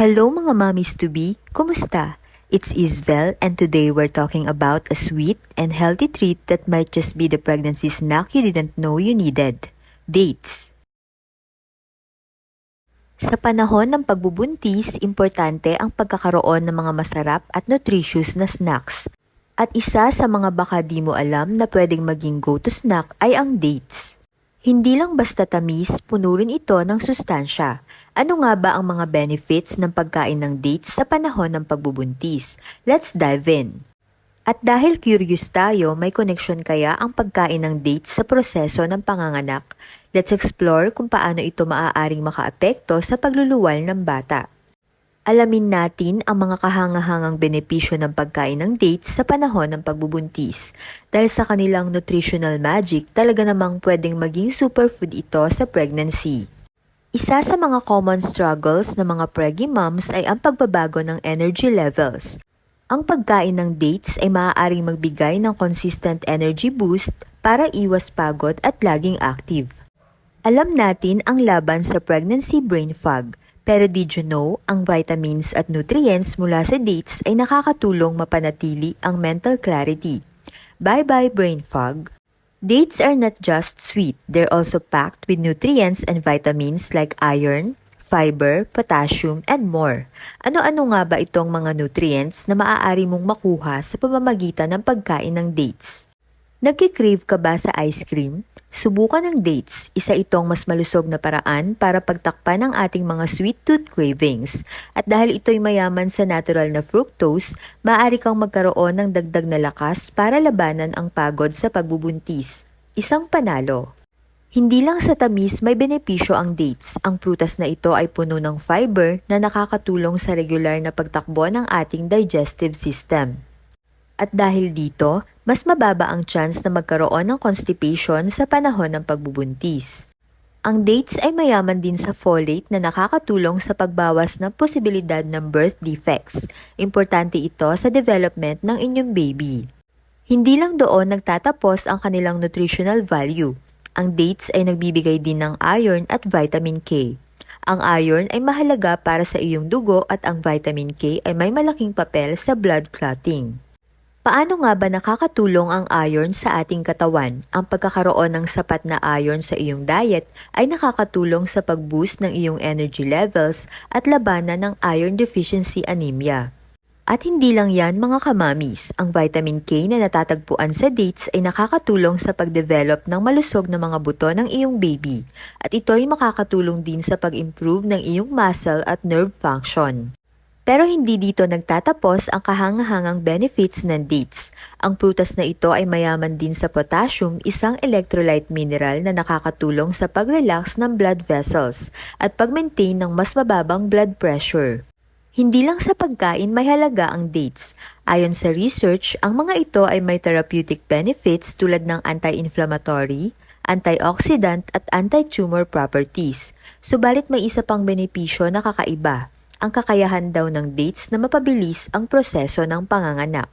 Hello mga mommies to be, kumusta? It's Isvel and today we're talking about a sweet and healthy treat that might just be the pregnancy snack you didn't know you needed. Dates. Sa panahon ng pagbubuntis, importante ang pagkakaroon ng mga masarap at nutritious na snacks. At isa sa mga baka di mo alam na pwedeng maging go-to snack ay ang dates. Hindi lang basta tamis, puno rin ito ng sustansya. Ano nga ba ang mga benefits ng pagkain ng dates sa panahon ng pagbubuntis? Let's dive in. At dahil curious tayo, may connection kaya ang pagkain ng dates sa proseso ng panganganak? Let's explore kung paano ito maaaring makaapekto sa pagluluwal ng bata. Alamin natin ang mga kahangahangang benepisyo ng pagkain ng dates sa panahon ng pagbubuntis. Dahil sa kanilang nutritional magic, talaga namang pwedeng maging superfood ito sa pregnancy. Isa sa mga common struggles ng mga preggy moms ay ang pagbabago ng energy levels. Ang pagkain ng dates ay maaaring magbigay ng consistent energy boost para iwas pagod at laging active. Alam natin ang laban sa pregnancy brain fog, pero did you know ang vitamins at nutrients mula sa dates ay nakakatulong mapanatili ang mental clarity. Bye-bye brain fog! Dates are not just sweet, they're also packed with nutrients and vitamins like iron, fiber, potassium, and more. Ano-ano nga ba itong mga nutrients na maaari mong makuha sa pamamagitan ng pagkain ng dates? Nagkikrave ka ba sa ice cream? Subukan ng dates, isa itong mas malusog na paraan para pagtakpan ang ating mga sweet tooth cravings. At dahil ito'y mayaman sa natural na fructose, maaari kang magkaroon ng dagdag na lakas para labanan ang pagod sa pagbubuntis. Isang panalo. Hindi lang sa tamis may benepisyo ang dates. Ang prutas na ito ay puno ng fiber na nakakatulong sa regular na pagtakbo ng ating digestive system. At dahil dito, mas mababa ang chance na magkaroon ng constipation sa panahon ng pagbubuntis. Ang dates ay mayaman din sa folate na nakakatulong sa pagbawas ng posibilidad ng birth defects. Importante ito sa development ng inyong baby. Hindi lang doon nagtatapos ang kanilang nutritional value. Ang dates ay nagbibigay din ng iron at vitamin K. Ang iron ay mahalaga para sa iyong dugo at ang vitamin K ay may malaking papel sa blood clotting. Paano nga ba nakakatulong ang iron sa ating katawan? Ang pagkakaroon ng sapat na iron sa iyong diet ay nakakatulong sa pag-boost ng iyong energy levels at labanan ng iron deficiency anemia. At hindi lang yan mga kamamis, ang vitamin K na natatagpuan sa dates ay nakakatulong sa pag-develop ng malusog na mga buto ng iyong baby. At ito ay makakatulong din sa pag-improve ng iyong muscle at nerve function. Pero hindi dito nagtatapos ang kahangahangang benefits ng dates. Ang prutas na ito ay mayaman din sa potassium, isang electrolyte mineral na nakakatulong sa pag-relax ng blood vessels at pag-maintain ng mas mababang blood pressure. Hindi lang sa pagkain may halaga ang dates. Ayon sa research, ang mga ito ay may therapeutic benefits tulad ng anti-inflammatory, antioxidant at anti-tumor properties. Subalit may isa pang benepisyo na kakaiba ang kakayahan daw ng dates na mapabilis ang proseso ng panganganak.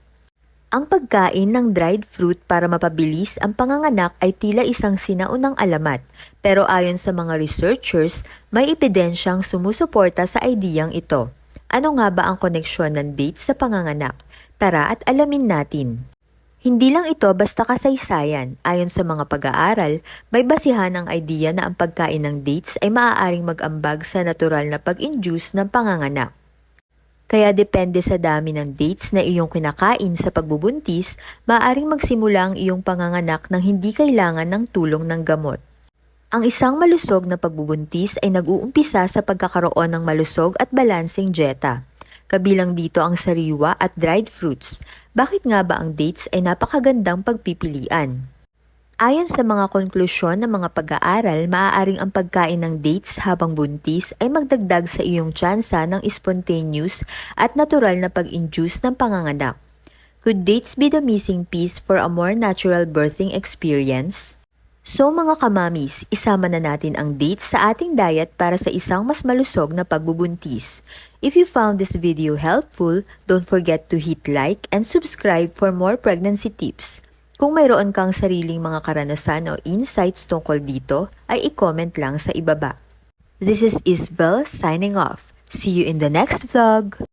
Ang pagkain ng dried fruit para mapabilis ang panganganak ay tila isang sinaunang alamat, pero ayon sa mga researchers, may ebidensyang sumusuporta sa ideyang ito. Ano nga ba ang koneksyon ng dates sa panganganak? Tara at alamin natin. Hindi lang ito basta kasaysayan. Ayon sa mga pag-aaral, may basihan ang idea na ang pagkain ng dates ay maaaring mag-ambag sa natural na pag-induce ng panganganak. Kaya depende sa dami ng dates na iyong kinakain sa pagbubuntis, maaaring magsimula ang iyong panganganak nang hindi kailangan ng tulong ng gamot. Ang isang malusog na pagbubuntis ay nag-uumpisa sa pagkakaroon ng malusog at balancing dieta. Kabilang dito ang sariwa at dried fruits. Bakit nga ba ang dates ay napakagandang pagpipilian? Ayon sa mga konklusyon ng mga pag-aaral, maaaring ang pagkain ng dates habang buntis ay magdagdag sa iyong tsansa ng spontaneous at natural na pag-induce ng panganganak. Could dates be the missing piece for a more natural birthing experience? So mga kamamis, isama na natin ang dates sa ating diet para sa isang mas malusog na pagbubuntis. If you found this video helpful, don't forget to hit like and subscribe for more pregnancy tips. Kung mayroon kang sariling mga karanasan o insights tungkol dito, ay i-comment lang sa ibaba. This is Isabel signing off. See you in the next vlog!